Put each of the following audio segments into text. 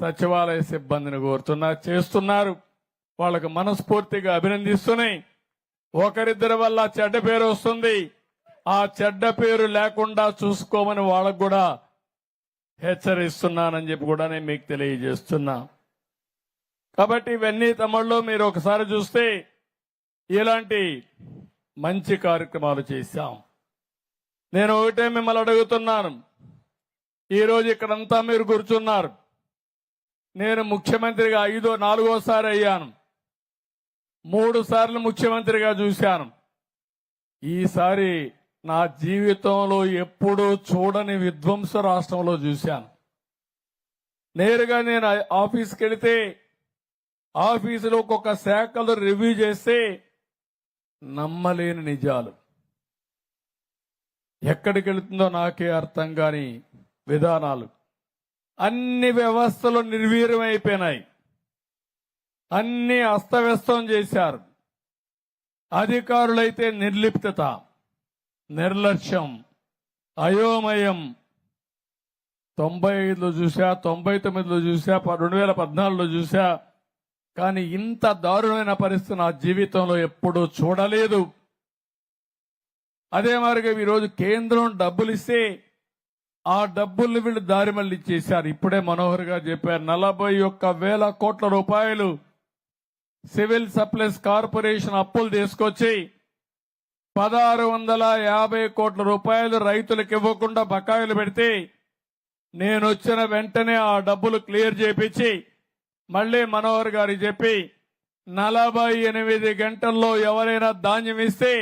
సచివాలయ సిబ్బందిని కోరుతున్నా చేస్తున్నారు. వాళ్ళకు మనస్ఫూర్తిగా అభినందిస్తున్నాయి. ఒకరిద్దరి వల్ల చెడ్డ పేరు వస్తుంది. ఆ చెడ్డ పేరు లేకుండా చూసుకోమని వాళ్ళకు కూడా హెచ్చరిస్తున్నానని చెప్పి కూడా నేను మీకు తెలియజేస్తున్నా. కాబట్టి ఇవన్నీ తమ్ముళ్ళు మీరు ఒకసారి చూస్తే ఇలాంటి మంచి కార్యక్రమాలు చేశాం. నేను ఒకటే మిమ్మల్ని అడుగుతున్నాను. ఈరోజు ఇక్కడంతా మీరు కూర్చున్నారు. నేను ముఖ్యమంత్రిగా ఐదో నాలుగోసారి అయ్యాను. మూడు సార్లు ముఖ్యమంత్రిగా చూశాను. ఈసారి నా జీవితంలో ఎప్పుడూ చూడని విధ్వంస రాష్ట్రంలో చూశాను. నేరుగా నేను ఆఫీస్కి వెళితే ఆఫీసులో ఒక్కొక్క శాఖలు రివ్యూ చేస్తే నమ్మలేని నిజాలు. ఎక్కడికి వెళుతుందో నాకే అర్థం కాని విధానాలు. అన్ని వ్యవస్థలు నిర్వీర్యమైపోయినాయి. అన్ని అస్తవ్యస్తం చేశారు. అధికారులైతే నిర్లిప్తత నిర్లక్ష్యం అయోమయం. తొంభై ఐదులో చూసా తొంభై తొమ్మిదిలో చూసా రెండు వేల పద్నాలుగులో చూసా కానీ ఇంత దారుణమైన పరిస్థితి నా జీవితంలో ఎప్పుడూ చూడలేదు. అదే మాదిరిగా ఈరోజు కేంద్రం డబ్బులు ఇస్తే ఆ డబ్బుల్ని వీళ్ళు దారి మళ్ళీ చేశారు. ఇప్పుడే మనోహర్ గారు చెప్పారు నలభై ఒక్క వేల కోట్ల రూపాయలు సివిల్ సప్లైస్ కార్పొరేషన్ అప్పులు తీసుకొచ్చి పదహారు వందల యాభై కోట్ల రూపాయలు రైతులకు ఇవ్వకుండా బకాయిలు పెడితే నేను వచ్చిన వెంటనే ఆ డబ్బులు క్లియర్ చేపించి మళ్ళీ మనోహర్ గారికి చెప్పి నలభై ఎనిమిది గంటల్లో ఎవరైనా ధాన్యం ఇస్తే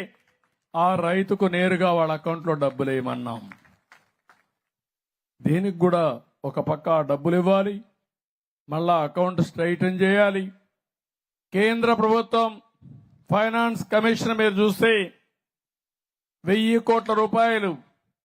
ఆ రైతుకు నేరుగా వాళ్ళ అకౌంట్లో డబ్బులు వేయమన్నాం. దీనికి కూడా ఒక పక్క డబ్బులు ఇవ్వాలి మళ్ళా అకౌంట్ స్ట్రైటన్ చేయాలి. కేంద్ర ప్రభుత్వం ఫైనాన్స్ కమిషన్ మీరు చూస్తే వెయ్యి కోట్ల రూపాయలు